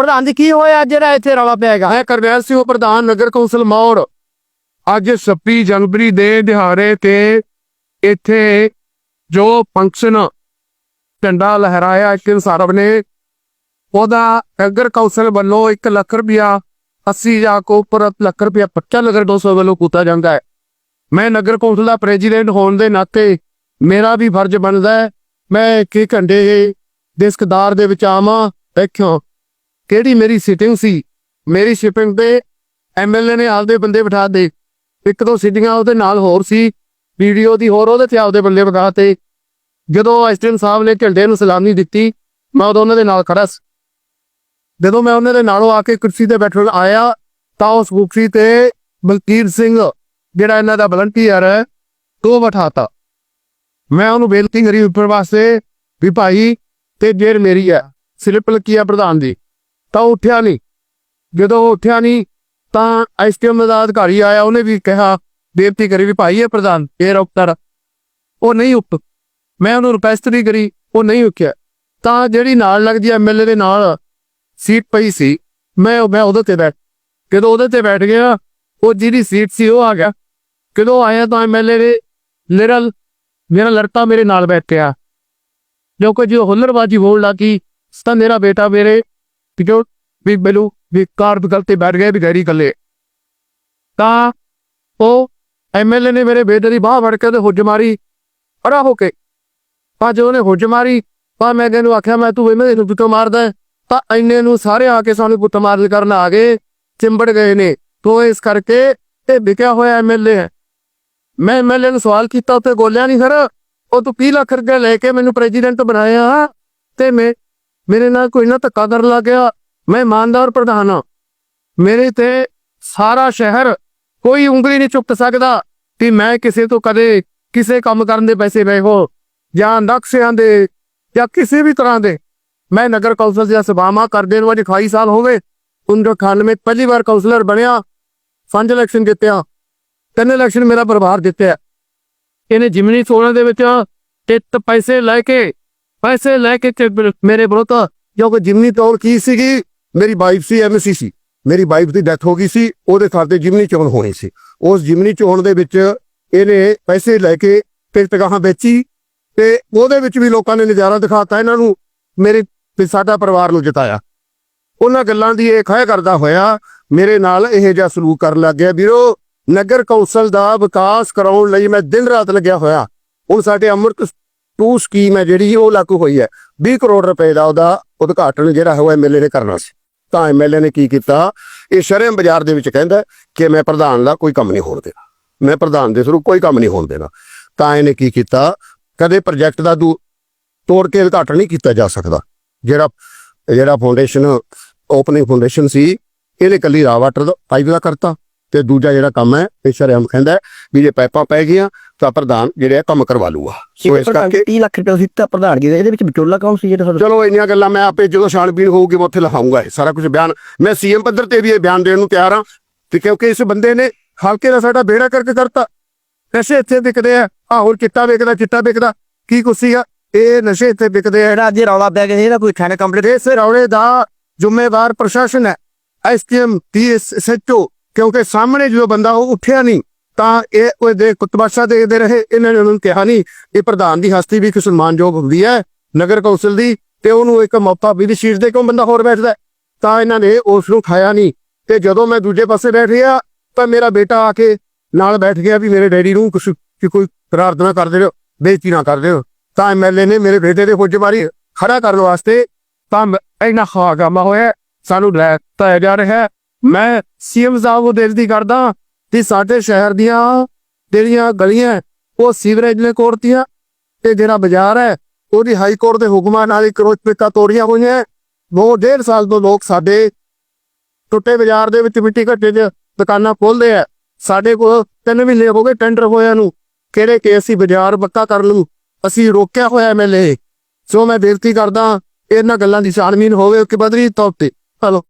ਪ੍ਰਧਾਨ ਜੀ, ਕੀ ਹੋਇਆ? ਜਿਹੜਾ ਇੱਥੇ ਰੌਲਾ ਪਿਆ ਹੈਗਾ। ਮੈਂ ਕਰਨੈਲ ਸਿੰਘ ਪ੍ਰਧਾਨ ਨਗਰ ਕੌਂਸਲ ਮੌੜ। ਅੱਜ 26 ਜਨਵਰੀ ਦੇ ਦਿਹਾੜੇ ਤੇ ਇੱਥੇ ਜੋ ਫੰਕਸ਼ਨ ਝੰਡਾ ਲਹਿਰਾਇਆ, ਇੱਕ ਸਰਬ ਨੇ, ਉਹਦਾ ਨਗਰ ਕੌਂਸਲ ਵੱਲੋਂ 1 ਲੱਖ ਰੁਪਇਆ 80 ਜਾਂ ਕੋ ਉੱਪਰ ਲੱਖ ਰੁਪਇਆ 55 ਨਗਰ ਕੌਂਸਲ ਵੱਲੋਂ ਕੀਤਾ ਜਾਂਦਾ ਹੈ। ਮੈਂ ਨਗਰ ਕੌਂਸਲ ਦਾ ਪ੍ਰੈਜ਼ੀਡੈਂਟ ਹੋਣ ਦੇ ਨਾਤੇ ਮੇਰਾ ਵੀ ਫਰਜ਼ ਬਣਦਾ ਹੈ। ਮੈਂ ਕਿ ਘੰਟੇ ਦਿਸਕਦਾਰ ਦੇ ਵਿੱਚ ਆਵਾਂ, ਦੇਖਿਓ। ਕਿਹੜੀ ਮੇਰੀ ਸਿਟਿੰਗ ਸੀ? ਮੇਰੀ ਸ਼ਿਪਿੰਗ ਤੇ ਐਮਐਲਏ ਨੇ ਆਪਦੇ ਬੰਦੇ ਬਿਠਾ ਦੇ ਇੱਕ ਦੋ ਸਿਟਿੰਗਾਂ ਉਹਦੇ ਨਾਲ ਹੋਰ ਸੀ। ਵੀਡੀਓ ਦੀ ਹੋਰ ਉਹਦੇ ਤੇ ਆਪਦੇ ਬੰਦੇ ਬਿਠਾ ਤੇ ਜਦੋਂ ਐਸਟੀਐਮ ਸਾਹਿਬ ਨੇ ਝੰਡੇ ਨੂੰ ਸਲਾਮੀ ਦਿੱਤੀ, ਮੈਂ ਉਦੋਂ ਉਹਨਾਂ ਦੇ ਨਾਲ ਖੜਾ ਸੀ। ਜਦੋਂ ਮੈਂ ਉਹਨਾਂ ਦੇ ਨਾਲੋਂ ਆ ਕੇ ਕੁਰਸੀ ਤੇ ਬੈਠਣ ਆਇਆ, ਤਾਂ ਉਸ ਕੁਰਸੀ ਤੇ ਬਲਕੀਰ ਸਿੰਘ, ਜਿਹੜਾ ਇਹਨਾਂ ਦਾ ਵਲੰਟੀਅਰ ਹੈ, ਉਹ ਬਿਠਾਤਾ ਮੈਂ ਉਹਨੂੰ ਬੇਨਤੀ ਕਰੀ ਉੱਪਰ ਵਾਸਤੇ ਵੀ ਭਾਈ, ਤੇ ਜੇਰ ਮੇਰੀ ਹੈ। ਸਲਿੱਪ ਲੱਗੀ ਆ ਪ੍ਰਧਾਨ ਦੀ। ਤਾਂ ਉਹ ਉੱਠਿਆ ਨਹੀਂ। ਜਦੋਂ ਉਹ ਉੱਠਿਆ ਨਹੀਂ, ਤਾਂ ਐਸਟੀਐਮ ਦਾ ਅਧਿਕਾਰੀ ਆਇਆ, ਉਹਨੇ ਵੀ ਕਿਹਾ, ਬੇਨਤੀ ਕਰੀ ਵੀ ਭਾਈ ਇਹ ਪ੍ਰਧਾਨ, ਇਹ ਰੌਕਟਰ ਉਹ ਨਹੀਂ ਉੱਠ। ਮੈਂ ਉਹਨੂੰ ਰਿਕੁਐਸਟ ਨਹੀਂ ਕਰੀ, ਉਹ ਨਹੀਂ ਉੱਠਿਆ। ਤਾਂ ਜਿਹੜੀ ਨਾਲ ਲੱਗਦੀ ਐਮਐਲਏ ਦੇ ਨਾਲ ਸੀਟ ਪਈ ਸੀ, ਮੈਂ ਮੈਂ ਉਹਦੇ ਤੇ ਬੈਠ ਜਦੋਂ ਉਹਦੇ ਤੇ ਬੈਠ ਗਿਆ, ਉਹ ਜਿਹਦੀ ਸੀਟ ਸੀ ਉਹ ਆ ਗਿਆ। ਜਦੋਂ ਆਇਆ ਤਾਂ ਐਮਐਲਏ ਦੇ ਲਿਰਲ ਮੇਰਾ ਲੜਕਾ ਮੇਰੇ ਨਾਲ ਬੈਠਿਆ। ਜੋ ਕਿ ਜੋ ਹੁੱਲਰਬਾਜ਼ੀ ਹੋਣ ਲੱਗੀ ਤਾਂ ਮੇਰਾ ਬੇਟਾ ਮੇਰੇ ਜੋ ਵੀ ਮੈਨੂੰ, ਵੀ ਕਾਰ ਬਗਲ ਤੇ ਬੈਠ ਗਏ, ਵੀ ਗੈਰੀ ਕੱਲੇ ਤਾਂ ਉਹ ਐਮਐਲਏ ਨੇ ਮੇਰੇ ਬੇਟੇ ਦੀ ਬਾਹ ਫੜ ਕੇ ਤੇ ਹੁੱਜ ਮਾਰੀ ਅੜਾ ਹੋ ਕੇ। ਪਾ ਜੋ ਉਹਨੇ ਹੁੱਜ ਮਾਰੀ। ਪਾ ਮੈਂ ਇਹਨੂੰ ਆਖਿਆ, ਮੈਂ ਤੂੰ ਇਹਨੂੰ ਇਹਨੂੰ ਕਿਉਂ ਮਾਰਦਾ ਤਾਂ ਇੰਨੇ ਨੂੰ ਸਾਰੇ ਆ ਕੇ ਸਾਨੂੰ ਪੁੱਤ ਮਾਰਨ ਕਰਨ ਆ ਗਏ। ਚਿੰਬੜ ਗਏ ਨੇ। ਤੋ ਇਸ ਕਰਕੇ ਇਹ ਵਿਕਿਆ ਹੋਇਆ ਐਮਐਲਏ ਹੈ। ਮੈਂ ਐਮਐਲਏ ਨੂੰ ਸਵਾਲ ਕੀਤਾ ਉੱਤੇ ਗੋਲਿਆ ਨਹੀਂ ਸਰ, ਉਹ ਤੂੰ 20 ਲੱਖ ਰੁਪਏ ਲੈ ਕੇ ਮੈਨੂੰ ਪ੍ਰੈਜ਼ੀਡੈਂਟ ਬਣਾਇਆ ਤੇ ਮੈਂ ਮੇਰੇ ਨਾਲ ਕੋਈ ਨਾ ਧੱਕਾ ਕਰਨ ਲੱਗ ਗਿਆ। ਮੈਂ ਇਮਾਨਦਾਰ ਪ੍ਰਧਾਨ ਹਾਂ। ਮੇਰੇ ਤੇ ਸਾਰਾ ਸ਼ਹਿਰ ਕੋਈ ਉਂਗਲੀ ਨਹੀਂ ਚੁੱਕ ਸਕਦਾ ਕਿ ਮੈਂ ਕਿਸੇ ਤੋਂ ਕਦੇ ਕਿਸੇ ਕੰਮ ਕਰਨ ਦੇ ਪੈਸੇ ਲਏ ਹੋ ਜਾਂ ਨਕਸ਼ਿਆਂ ਦੇ, ਜਾਂ ਕਿਸੇ ਵੀ ਤਰ੍ਹਾਂ ਦੇ। ਮੈਂ ਨਗਰ ਕੌਂਸਲ ਦੀਆਂ ਸਭਾਵਾਂ ਕਰਦੇ ਨੂੰ ਅੱਜ 28 ਸਾਲ ਹੋ ਗਏ। 1998 ਪਹਿਲੀ ਵਾਰ ਕੌਂਸਲਰ ਬਣਿਆ, ਪੰਜ ਇਲੈਕਸ਼ਨ ਜਿੱਤਿਆ, ਤਿੰਨ ਇਲੈਕਸ਼ਨ ਮੇਰਾ ਪਰਿਵਾਰ ਜਿੱਤਿਆ। ਇਹਨੇ ਜਿਮਨੀ ਚੋਣਾਂ ਦੇ ਵਿੱਚ ਤੇ ਪੈਸੇ ਲੈ ਕੇ ਪੈਸੇ ਲੈ ਕੇ ਤੇ ਮੇਰੇ- ਮੇਰੇ ਵਿਰੁੱਧ ਜਿਮਨੀ ਚੋਣ ਕੀ ਸੀਗੀ? ਮੇਰੀ ਵਾਈਫ ਸੀ ਐਮਸੀ ਮੇਰੀ ਵਾਈਫ ਦੀ ਡੈਥ ਹੋ ਗਈ ਸੀ, ਉਹਦੇ ਖਾਤੇ ਜਿਮਨੀ ਚੋਣ ਹੋਣੀ ਸੀ। ਉਸ ਜਿਮਨੀ ਚੋਣ ਦੇ ਵਿੱਚ ਇਹਨੇ ਪੈਸੇ ਲੈ ਕੇ ਟਿਕਟ ਵੇਚੀ ਤੇ ਉਹਦੇ ਵਿੱਚ ਵੀ ਲੋਕਾਂ ਨੇ ਨਜ਼ਾਰਾ ਦਿਖਾਤਾ, ਇਹਨਾਂ ਨੂੰ ਮੇਰੇ ਸਾਡਾ ਪਰਿਵਾਰ ਨੂੰ ਜਿਤਾਇਆ। ਉਹਨਾਂ ਗੱਲਾਂ ਦੀ ਇਹ ਖਹਿ ਕਰਦਾ ਹੋਇਆ ਮੇਰੇ ਨਾਲ ਇਹ ਜਿਹਾ ਸਲੂਕ ਕਰਨ ਲੱਗ ਗਿਆ। ਵੀਰੋ, ਨਗਰ ਕੌਂਸਲ ਦਾ ਵਿਕਾਸ ਕਰਾਉਣ ਲਈ ਮੈਂ ਦਿਨ ਰਾਤ ਲੱਗਿਆ ਹੋਇਆ। ਹੁਣ ਸਾਡੇ ਅੰਮ੍ਰਿਤ ਟੂ ਸਕੀਮ ਹੈ ਜਿਹੜੀ ਉਹ ਲਾਗੂ ਹੋਈ ਹੈ। 20 ਕਰੋੜ ਰੁਪਏ ਦਾ ਉਹਦਾ ਉਦਘਾਟਨ ਜਿਹੜਾ ਹੈ ਐਮਐਲਏ ਨੇ ਕਰਨਾ ਸੀ। ਤਾਂ ਐਮਐਲਏ ਨੇ ਕੀ ਕੀਤਾ? ਇਹ ਸ਼ਰਮ ਬਾਜ਼ਾਰ ਦੇ ਵਿੱਚ ਕਹਿੰਦਾ ਕਿ ਮੈਂ ਪ੍ਰਧਾਨ ਦਾ ਕੋਈ ਕੰਮ ਨਹੀਂ ਹੋਣ ਦੇਣਾ। ਮੈਂ ਪ੍ਰਧਾਨ ਦੇ ਥਰੂ ਕੋਈ ਕੰਮ ਨਹੀਂ ਹੋਣ ਦੇਣਾ। ਤਾਂ ਇਹਨੇ ਕੀ ਕੀਤਾ? ਕਦੇ ਪ੍ਰੋਜੈਕਟ ਦਾ ਦੂ ਤੋੜ ਕੇ ਉਦਘਾਟਨ ਨਹੀਂ ਕੀਤਾ ਜਾ ਸਕਦਾ। ਜਿਹੜਾ ਜਿਹੜਾ ਫਾਊਂਡੇਸ਼ਨ ਓਪਨਿੰਗ ਫਾਊਂਡੇਸ਼ਨ ਸੀ, ਇਹਨੇ ਕੱਲੀ ਰਾ ਵਾਟਰ ਦਾ ਪਾਈਪ ਦਾ ਕਰਤਾ। ਤੇ ਦੂਜਾ ਜਿਹੜਾ ਕੰਮ ਹੈ, ਇਹ ਸ਼ਰਮ ਕਹਿੰਦਾ ਵੀ ਜੇ ਪਾਈਪਾਂ ਪੈ ਗਈਆਂ ਤਾਂ ਪ੍ਰਧਾਨ ਜਿਹੜੇ ਕੰਮ ਕਰਵਾ ਲੂਗਾ ਸੋ ਇਸ ਕਰਕੇ 30 ਲੱਖ ਰੁਪਏ ਦਿੱਤਾ ਪ੍ਰਧਾਨਗੀ ਦਾ ਇਹਦੇ ਵਿੱਚ ਵਿਚੋਲਾ ਕੌਣ ਸੀ ਜਿਹੜਾ ਚਲੋ ਇੰਨੀਆਂ ਗੱਲਾਂ ਮੈਂ ਆਪੇ ਜਦੋਂ ਛਾਣਬੀਨ ਹੋਊਗੀ ਮੈਂ ਉੱਥੇ ਲਿਖਾਉਂਗਾ ਇਹ ਸਾਰਾ ਕੁਝ ਬਿਆਨ। ਮੈਂ ਸੀਐਮ ਪੱਧਰ ਤੇ ਵੀ ਇਹ ਬਿਆਨ ਦੇਣ ਨੂੰ ਤਿਆਰ ਹਾਂ ਤੇ ਕਿਉਂਕਿ ਇਸ ਬੰਦੇ ਨੇ ਹਲਕੇ ਦਾ ਸਾਡਾ ਬੇੜਾ ਕਰਕੇ ਕਰਤਾ। ਨਸ਼ੇ ਇੱਥੇ ਵਿਕਦੇ ਆ ਆ ਹੋਰ ਚਿੱਟਾ ਵਿਕਦਾ ਚਿੱਟਾ ਵਿਕਦਾ ਕੀ ਕੁਛ ਆ? ਇਹ ਨਸ਼ੇ ਇੱਥੇ ਵਿਕਦੇ ਆ। ਜਿਹੜਾ ਅੱਜ ਰੌਲਾ ਪਿਆ ਗਿਆ ਇਹਦਾ ਕੋਈ ਥਾਣੇ ਕੰਪਲੀਟ ਇਸ ਰੌਲੇ ਦਾ ਜ਼ਿੰਮੇਵਾਰ ਪ੍ਰਸ਼ਾਸਨ ਹੈ। ਐਸਟੀਐਮ ਪੀਐਸਐਚਓ ਕਿਉਂਕਿ ਸਾਹਮਣੇ ਜਦੋਂ ਬੰਦਾ ਉਹ ਉੱਠਿਆ ਨਹੀਂ ਤਾਂ ਇਹ ਉਹਦੇ ਕੁਤਬਾਸ਼ਾ ਦੇਖਦੇ ਰਹੇ, ਇਹਨਾਂ ਨੇ ਉਹਨਾਂ ਨੂੰ ਕਿਹਾ ਨਹੀਂ, ਇਹ ਪ੍ਰਧਾਨ ਦੀ ਹਸਤੀ ਵੀ ਇੱਕ ਸਨਮਾਨਯੋਗ ਹੁੰਦੀ ਹੈ, ਨਗਰ ਕੌਂਸਲ ਦੀ, ਤੇ ਉਹਨੂੰ ਇੱਕ ਮੌਕਾ ਵੀ ਸ਼ੀਟ ਦੇ ਕਿਉਂ ਬੰਦਾ ਹੋਰ ਬੈਠਦਾ ਤਾਂ ਇਹਨਾਂ ਨੇ ਉਸ ਨੂੰ ਖਾਇਆ ਨਹੀਂ, ਤੇ ਜਦੋਂ ਮੈਂ ਦੂਜੇ ਪਾਸੇ ਬੈਠ ਰਿਹਾ ਤਾਂ ਮੇਰਾ ਬੇਟਾ ਆ ਕੇ ਨਾਲ ਬੈਠ ਗਿਆ ਵੀ ਮੇਰੇ ਡੈਡੀ ਨੂੰ ਕੁਛ, ਕਿ ਕੋਈ ਪ੍ਰਾਰਥਨਾ ਕਰਦੇ ਰਹੋ ਬੇਇੱਜ਼ਤੀ ਨਾ ਕਰਦੇ ਰਹੋ ਤਾਂ ਐਮਐਲਏ ਨੇ ਮੇਰੇ ਬੇਟੇ ਦੇ ਫੁੱਜ ਮਾਰੀ, ਖੜਾ ਕਰਨ ਵਾਸਤੇ ਤਾਂ ਇੰਨਾ ਇੰਨਾ ਖਾਗਾਮਾ ਹੋਇਆ, ਸਾਨੂੰ ਲੈ ਤਾਂ ਜਾ ਰਿਹਾ ਹੈ। ਮੈਂ ਸੀਐਮ ਸਾਹਿਬ ਨੂੰ ਬੇਨਤੀ ਕਰਦਾ ਕਿ ਸਾਡੇ ਸ਼ਹਿਰ ਦੀਆਂ ਜਿਹੜੀਆਂ ਗਲੀਆਂ, ਉਹ ਸੀਵਰੇਜ ਨੇ ਕੋਰਤੀਆਂ ਤੇ ਜਿਹੜਾ ਬਾਜ਼ਾਰ ਹੈ, ਉਹਦੀ ਹਾਈ ਕੋਰਟ ਦੇ ਹੁਕਮਾਂ ਨਾਲ ਹੀ ਕਰੋਚ ਪਿੱਕਾ ਤੋੜੀਆਂ ਹੋਈਆਂ ਉਹ ਡੇਢ ਸਾਲ ਤੋਂ ਲੋਕ ਸਾਡੇ ਟੁੱਟੇ ਬਾਜ਼ਾਰ ਦੇ ਵਿੱਚ ਮਿੱਟੀ ਘੱਟੇ 'ਚ ਦੁਕਾਨਾਂ ਖੋਲਦੇ ਆ ਸਾਡੇ ਕੋਲ ਤਿੰਨ ਮਹੀਨੇ ਹੋ ਗਏ ਟੈਂਡਰ ਹੋਇਆ ਨੂੰ, ਕਿਹੜੇ ਕੇਸ ਸੀ ਬਾਜ਼ਾਰ ਪੱਕਾ ਕਰ ਲੂ ਅਸੀਂ ਰੋਕਿਆ ਹੋਇਆ ਐਮਐਲਏ ਸੋ ਮੈਂ ਬੇਨਤੀ ਕਰਦਾ, ਇਹਨਾਂ ਗੱਲਾਂ ਦੀ ਛਾਣਬੀਨ ਹੋਵੇ ਕਿ ਬਦਰੀ ਤੌਰ ਤੇ। ਹਲੋ।